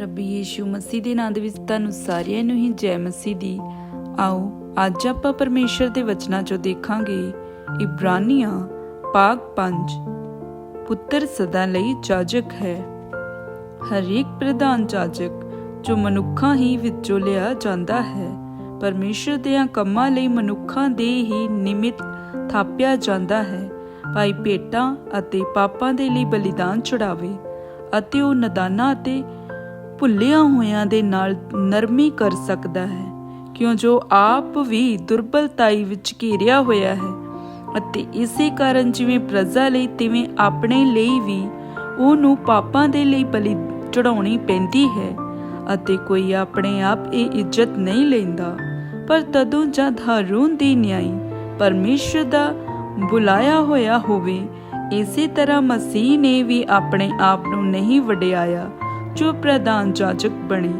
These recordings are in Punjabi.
ਰੱਬੀ ਯੀਸ਼ੂ ਮਸੀਹ ਦੇ ਨਾਂ ਦੇ ਵਿੱਚ ਤੁਹਾਨੂੰ ਸਾਰਿਆਂ ਨੂੰ ਹੀ ਜੈ ਮਸੀਹ ਦੀ। ਆਓ, ਅੱਜ ਆਪਾਂ ਪਰਮੇਸ਼ਰ ਦੇ ਵਚਨਾਂ ਚੋਂ ਦੇਖਾਂਗੇ। ਇਬਰਾਨੀਆਂ ਪਾਗ 5 ਪੁੱਤਰ ਸਦਾ ਲਈ ਜਾਜਕ ਹੈ। ਹਰੇਕ ਪ੍ਰਧਾਨ ਜਾਜਕ, ਜੋ ਮਨੁੱਖਾਂ ਹੀ ਵਿੱਚੋਂ ਲਿਆ ਜਾਂਦਾ ਹੈ, ਪਰਮੇਸ਼ਰ ਦੇ ਕੰਮਾਂ ਲਈ ਮਨੁੱਖਾਂ ਦੇ ਹੀ ਨਿਮਿਤ ਥਾਪਿਆ ਜਾਂਦਾ ਹੈ। ਭਾਈ ਭੇਟਾਂ ਅਤੇ ਪਾਪਾਂ ਦੇ ਲਈ ਬਲੀਦਾਨ ਚੜਾਵੇ ਅਤੇ ਉਹ ਨਦਾਨਾਂ ਅਤੇ ਭੁੱਲਿਆ ਹੋਇਆਂ ਦੇ ਨਾਲ ਨਰਮੀ ਕਰ ਸਕਦਾ ਹੈ, ਕਿਉਂ ਜੋ ਆਪ ਵੀ ਦੁਰਬਲਤਾਈ ਵਿੱਚ ਘੇਰਿਆ ਹੋਇਆ ਹੈ ਅਤੇ ਇਸੇ ਕਾਰਨ ਜਿਵੇਂ ਪ੍ਰਜਾ ਲਈ ਤਿਵੇਂ ਆਪਣੇ ਲਈ ਵੀ ਉਹਨੂੰ ਪਾਪਾਂ ਦੇ ਲਈ ਬਲੀ ਚੜਾਉਣੀ ਪੈਂਦੀ ਹੈ ਅਤੇ ਕੋਈ ਆਪਣੇ ਆਪ ਇਹ ਇੱਜ਼ਤ ਨਹੀਂ ਲੈਂਦਾ। ਪਰ ਤਦੋਂ ਜਦ ਹਾਰੂਨ ਦੀ ਨਿਆਈ ਪਰਮੇਸ਼ਰ ਦਾ ਬੁਲਾਇਆ ਹੋਇਆ ਹੋਵੇ, ਇਸੇ ਤਰ੍ਹਾਂ ਮਸੀਹ ਨੇ ਵੀ ਆਪਣੇ ਆਪ ਨੂੰ ਨਹੀਂ ਵਡਿਆਇਆ। ਜੋ ਪ੍ਰਧਾਨ ਜਾਜਕ ਬਣੇ,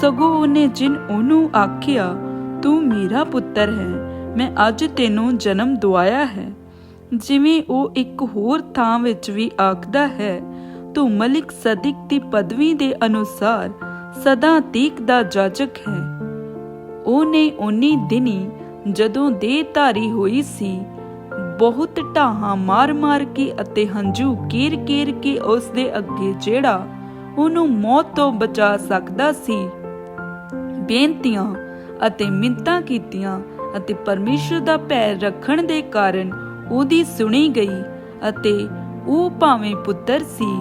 ਸਗੋਂ ਉਹਨੇ ਜਿਨ ਉਹਨੂੰ ਆਖਿਆ, ਤੂੰ ਮੇਰਾ ਪੁੱਤਰ ਹੈ, ਮੈਂ ਅੱਜ ਤੈਨੂੰ ਜਨਮ ਦਵਾਇਆ ਹੈ। ਜਿਵੇਂ ਉਹ ਇੱਕ ਹੋਰ ਥਾਂ ਵਿੱਚ ਵੀ ਆਖਦਾ ਹੈ, ਤੂੰ ਮਲਿਕ ਸਦਿਕ ਦੀ ਪਦਵੀ ਦੇ ਅਨੁਸਾਰ ਸਦਾ ਤੀਕ ਦਾ ਜਾਜਕ ਹੈ। ਉਹਨੇ ਉਨੀ ਦਿਨੀ ਜਦੋਂ ਦੇਹ ਧਾਰੀ ਹੋਈ ਸੀ, ਬਹੁਤ ਢਾਹਾਂ ਮਾਰ-ਮਾਰ ਕੇ ਅਤੇ ਹੰਝੂ ਕੇਰ-ਕੇਰ ਕੇ ਉਸ ਦੇ ਅੱਗੇ ਜਿਹੜਾ ਉਹਨੂੰ ਮੌਤ ਤੋਂ ਬਚਾ ਸਕਦਾ ਸੀ। ਬੇਨਤੀਆਂ ਅਤੇ ਮਿੰਤਾਂ ਕੀਤੀਆਂ ਅਤੇ ਪਰਮੇਸ਼ਰ ਦਾ ਪੈਰ ਰੱਖਣ ਦੇ ਕਾਰਨ ਉਹਦੀ ਸੁਣੀ ਗਈ ਅਤੇ ਉਹ ਭਾਵੇਂ ਪੁੱਤਰ ਸੀ,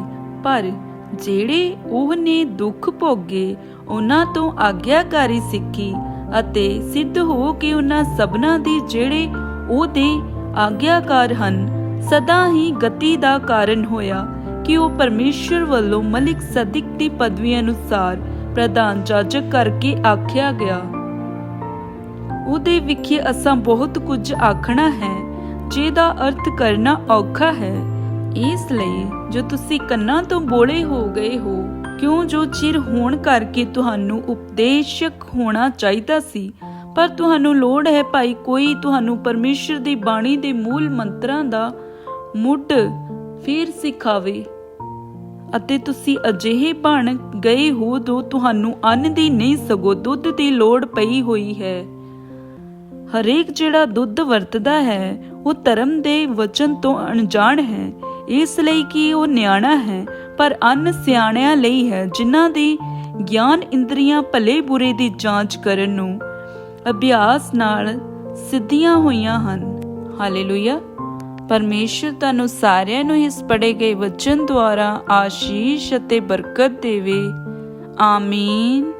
ਪਰ ਜਿਹੜੇ ਉਹਨੇ ਦੁੱਖ ਭੋਗੇ, ਉਹਨਾਂ ਤੋਂ ਆਗਿਆਕਾਰੀ ਸਿੱਖੀ ਅਤੇ ਸਿੱਧ ਹੋ ਕੇ ਉਹਨਾਂ ਸਭਨਾ ਦੀ ਜਿਹੜੇ ਉਹਦੇ ਆਗਿਆਕਾਰ ਹਨ, ਸਦਾ ਹੀ ਗਤੀ ਦਾ ਕਾਰਨ ਹੋਇਆ ਕਿ ਉਹ ਪਰਮੇਸ਼ਰ ਵੱਲੋਂ ਮਲਿਕ ਸਦਿਕ ਦੀ ਪਦਵੀ ਅਨੁਸਾਰ ਪ੍ਰਧਾਨ ਜਾਜਕ ਕਰਕੇ ਆਖਿਆ ਗਿਆ। ਉਹਦੇ ਵਿਖੇ ਅਸਾਂ ਬਹੁਤ ਕੁਝ ਆਖਣਾ ਹੈ, ਜਿਹਦਾ ਅਰਥ ਕਰਨਾ ਔਖਾ ਹੈ। ਇਸ ਲਈ ਜੋ ਤੁਸੀਂ ਕੰਨਾਂ ਤੋਂ ਬੋਲੇ ਹੋ ਗਏ ਹੋ, ਕਿਉਂ ਜੋ ਚਿਰ ਹੋਣ ਕਰਕੇ ਤੁਹਾਨੂੰ ਉਪਦੇਸ਼ਕ ਹੋਣਾ ਚਾਹੀਦਾ ਸੀ, ਪਰ ਤੁਹਾਨੂੰ ਲੋੜ ਹੈ ਭਾਈ ਕੋਈ ਤੁਹਾਨੂੰ ਪਰਮੇਸ਼ਰ ਦੀ ਬਾਣੀ ਦੇ ਮੂਲ ਮੰਤਰਾਂ ਦਾ ਮੁੱਢ ਫੇਰ ਸਿਖਾਵੇ। ਅਤੇ ਤੁਸੀਂ ਅਜਿਹੇ ਬਣ ਗਏ ਹੋ ਜੋ ਤੁਹਾਨੂੰ ਅੰਨ ਦੀ ਨਹੀਂ ਸਗੋ ਦੁੱਧ ਦੀ ਲੋੜ ਪਈ ਹੋਈ ਹੈ। ਹਰੇਕ ਜਿਹੜਾ ਦੁੱਧ ਵਰਤਦਾ ਹੈ, ਉਹ ਧਰਮ ਦੇ ਵਚਨ ਤੋਂ ਅਣਜਾਣ ਹੈ। ਇਸ ਲਈ ਕਿ ਉਹ ਨਿਆਣਾ ਹੈ, ਪਰ ਅੰਨ ਸਿਆਣਿਆਂ ਲਈ ਹੈ, ਜਿਨ੍ਹਾਂ ਦੀ ਗਿਆਨ ਇੰਦਰੀਆਂ ਭਲੇ ਬੁਰੇ ਦੀ ਜਾਂਚ ਕਰਨ ਨੂੰ ਅਭਿਆਸ ਨਾਲ ਸਿੱਧੀਆਂ ਹੋਈਆਂ ਹਨ। ਹਾਲੇਲੂਇਆ। ਪਰਮੇਸ਼ਰ ਤੁਹਾਨੂੰ ਸਾਰਿਆਂ ਨੂੰ ਇਸ ਪੜੇ ਗਏ ਵਚਨ ਦੁਆਰਾ ਆਸ਼ੀਸ਼ ਅਤੇ ਬਰਕਤ ਦੇਵੇ। ਆਮੀਨ।